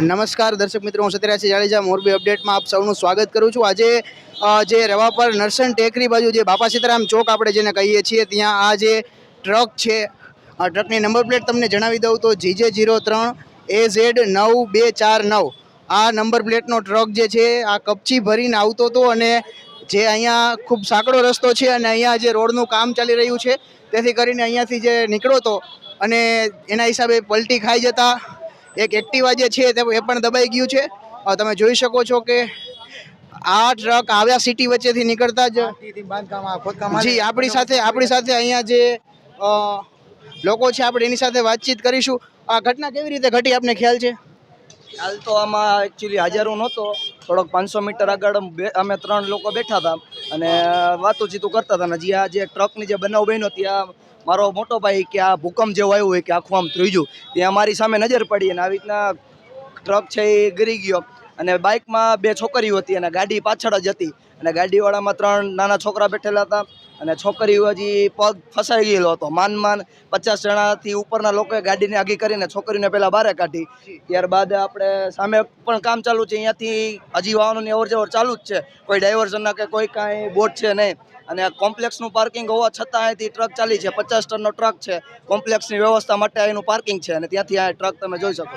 નમસ્કાર દર્શક મિત્રો, હું સત્યરાજ જાડેજા, મોરબી અપડેટમાં આપ સૌનું સ્વાગત કરું છું. આજે જે રવાપર નરસન ટેકરી બાજુ જે બાપા સીતારામ ચોક આપણે જેને કહીએ છીએ, ત્યાં આ જે ટ્રક છે આ ટ્રકની નંબર પ્લેટ તમને જણાવી દઉં તો જીજે જીરો ત્રણ એ ઝેડ નવ બે ચાર નવ. આ નંબર પ્લેટનો ટ્રક જે છે, આ કપચી ભરીને આવતો હતો અને જે અહીંયા ખૂબ સાંકડો રસ્તો છે અને અહીંયા જે રોડનું કામ ચાલી રહ્યું છે, તેથી કરીને અહીંયાથી જે નીકળ્યો હતો અને એના હિસાબે પલટી ખાઈ જતા એક એક્ટિવા જે છે તે એ પણ દબાઈ ગયું છે. તમે જોઈ શકો છો કે આ ટ્રક આવ્યા સિટી વચ્ચેથી નીકળતા જ જી, આપણી સાથે આપણી સાથે અહીંયા જે લોકો છે, આપણે એની સાથે વાતચીત કરીશું. આ ઘટના કેવી રીતે ઘટી, આપને ખ્યાલ છે? હાલ તો આમાં એકચ્યુઅલી હાજરો નહોતો. થોડોક પાંચસો મીટર આગળ અમે ત્રણ લોકો બેઠા હતા અને વાતોચીતું કરતા હતા અને આ જે ટ્રકની જે બનાવ બન્યો ત્યાં મારો મોટો ભાઈ કે આ ભૂકંપ જેવું આવ્યું હોય કે આખું આમ ત્રીજું ત્યાં મારી સામે નજર પડી અને આવી રીતના ટ્રક છે એ ગરી ગયો. અને બાઇકમાં બે છોકરીઓ હતી અને ગાડી પાછળ જ હતી અને ગાડીવાળામાં ત્રણ નાના છોકરા બેઠેલા હતા. અને છોકરીઓ હજી પગ ફસાઈ ગયેલો હતો. માન માન પચાસ જણાથી ઉપરના લોકોએ ગાડીને આગી કરીને છોકરીને પહેલાં બહાર કાઢી. ત્યારબાદ આપણે સામે પણ કામ ચાલુ છે. અહીંયાથી હજી વાહનોની અવર જવર ચાલુ જ છે. કોઈ ડાયવર્ઝનના કે કોઈ કાંઈ બોટ છે નહીં. અને કોમ્પ્લેક્સનું પાર્કિંગ હોવા છતાં અહીંથી ટ્રક ચાલી છે. પચાસ ટનનો ટ્રક છે. કોમ્પ્લેક્સની વ્યવસ્થા માટે અહીંનું પાર્કિંગ છે અને ત્યાંથી આ ટ્રક તમે જોઈ શકો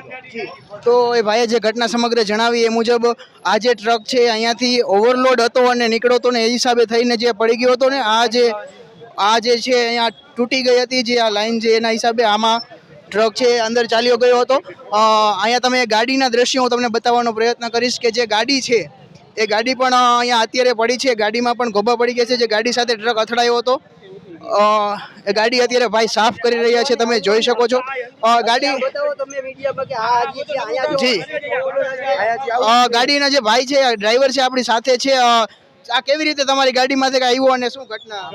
તો એ ભાઈએ જે ઘટના સમગ્ર જણાવી એ મુજબ આ જે ટ્રક છે અહીંયાથી ઓવરલોડ હતો અને નીકળ્યો હતો ને એ હિસાબે થઈને જે પડી ગયો હતો ને આ જે આ જે છે અહીંયા તૂટી ગઈ હતી જે આ લાઈન છે એના હિસાબે આમાં ટ્રક છે અંદર ચાલ્યો ગયો હતો. અહીંયા તમે ગાડીના દ્રશ્યો હું તમને બતાવવાનો પ્રયત્ન કરીશ કે જે ગાડી છે એ ગાડી પણ અહીંયા અત્યારે પડી છે. ગાડીમાં પણ ગોબા પડી ગયા છે. જે ગાડી સાથે ટ્રક અથડાયો હતો. એ ગાડી અત્યારે ભાઈ સાફ કરી રહ્યા છે. તમે જોઈ શકો છો. ગાડી જી. ગાડીના જે ભાઈ છે ડ્રાઈવર છે, આપણી સાથે છે. આ કેવી રીતે તમારી ગાડીમાંથી આવ્યો અને શું ઘટના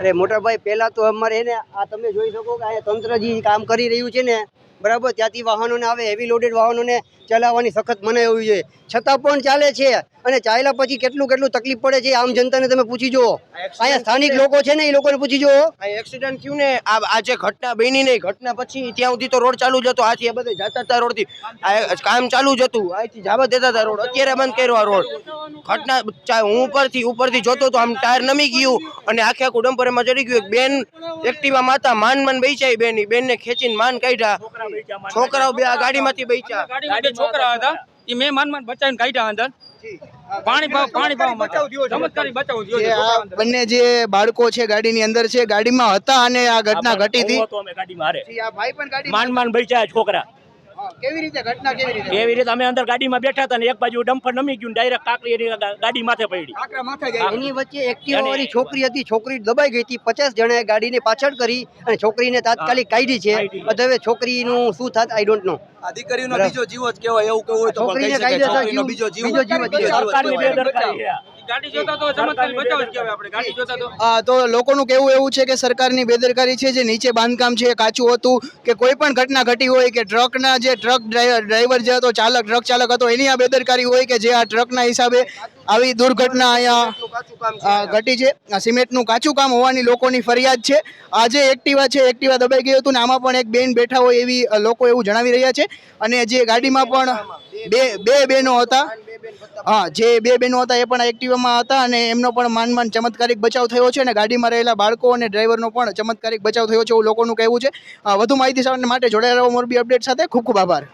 અરે મોટાભાઈ પહેલા તો અમારે એને, આ તમે જોઈ શકો કે આ તંત્ર કામ કરી રહ્યું છે ને. બરાબર? ત્યાંથી વાહનોને આવે હેવી લોડેડ વાહનોને ચલાવવાની સખત મનાઈ હોવી જોઈએ. છતાં પણ ચાલે છે અને ચાલ્યા પછી કેટલું કેટલું તકલીફ પડે છે આમ જનતાને તમે પૂછી જુઓ. અહીંયા સ્થાનિક લોકો છે ને એ લોકોને પૂછી જુઓ. એક્સિડન્ટ થયું ને? આ જે ઘટના બની નહીં ઘટના પછી ત્યાં સુધી તો રોડ ચાલુ જ હતો. આથી બધે જતા હતા રોડથી. કામ ચાલુ જ હતું. અહીંથી જવા દેતા હતા રોડ. અત્યારે બંધ કર્યો આ રોડ. ઘટના હું ઉપરથી ઉપરથી જોતો તો આમ ટાયર નમી ગયું અને આખે આખું ડમ્પર એમાં ચડી ગયું. એક બેન એક્ટિવા માતા માન માન બેચાઈ બેન. બેનને ખેંચીને માન કાઢ્યા. છોકરાઓ બે ગાડીમાંથી બેચ્યા ગાડીમાં બે છોકરા હતા. એ મેં માન માન બચાવીને કાઢ્યા અંદર. પાણી પાણી ચમત્કારી બચાવ. બંને જે બાળકો છે ગાડીની અંદર છે ગાડીમાં હતા અને આ ઘટના ઘટી હતી. ગાડી માન માન બચ્યા છોકરા. કેવી રીતે ઘટના કેવી રીતે? એવી રીતે? અમે અંદર ગાડીમાં બેઠા હતા ને એક બાજુ ડમ્પર નમી ગયું ડાયરેક્ટ કાકડી ગાડી માથે પડી. એની વચ્ચે એક્ટિવા વાળી છોકરી હતી. છોકરી દબાઈ ગઈ હતી. પચાસ જણાએ ગાડીને પાછળ કરી અને છોકરીને તાત્કાલિક કાઢી છે. હવે છોકરીનું શું થાત? આઈ ડોન્ટ નો આ દીકરીનો બીજો જીવ જ કહેવાય. એવું કેવું હોય તો છોકરીને શકાય. કાયદેસર બીજો જીવ બીજો જીવ સરકારની બેદરકારી. ગાડી જોતા તો ચમત્કારી બચાવ જ કહેવાય આપણે ગાડી જોતા તો. આ તો લોકોનું કેવું એવું છે કે સરકારની બેદરકારી છે જે નીચે બાંધકામ છે કાચું હતું કે કોઈ પણ ઘટના ઘટી હોય કે ટ્રકના જે ટ્રક ડ્રાઈવર જે હતો ચાલક ટ્રક ચાલક હતો એની આ બેદરકારી હોય કે જે આ ટ્રકના હિસાબે આવી દુર્ઘટના અહીંયા ઘટી છે. આ સિમેન્ટનું કાચું કામ હોવાની લોકોની ફરિયાદ છે. આજે એક્ટિવા છે એક્ટિવા દબાઈ ગયું હતું ને આમાં પણ એક બેન બેઠા હોય એવી લોકો એવું જણાવી રહ્યા છે. અને જે ગાડીમાં પણ બે બે બહેનો હતા. હા, જે બે બહેનો હતા એ પણ એક્ટિવામાં હતા અને એમનો પણ માન માન ચમત્કારિક બચાવ થયો છે અને ગાડીમાં રહેલા બાળકો અને ડ્રાઈવરનો પણ ચમત્કારિક બચાવ થયો છે એવું લોકોનું કહેવું છે. વધુ માહિતી માટે જોડાયેલા મોરબી અપડેટ સાથે. ખૂબ ખૂબ આભાર.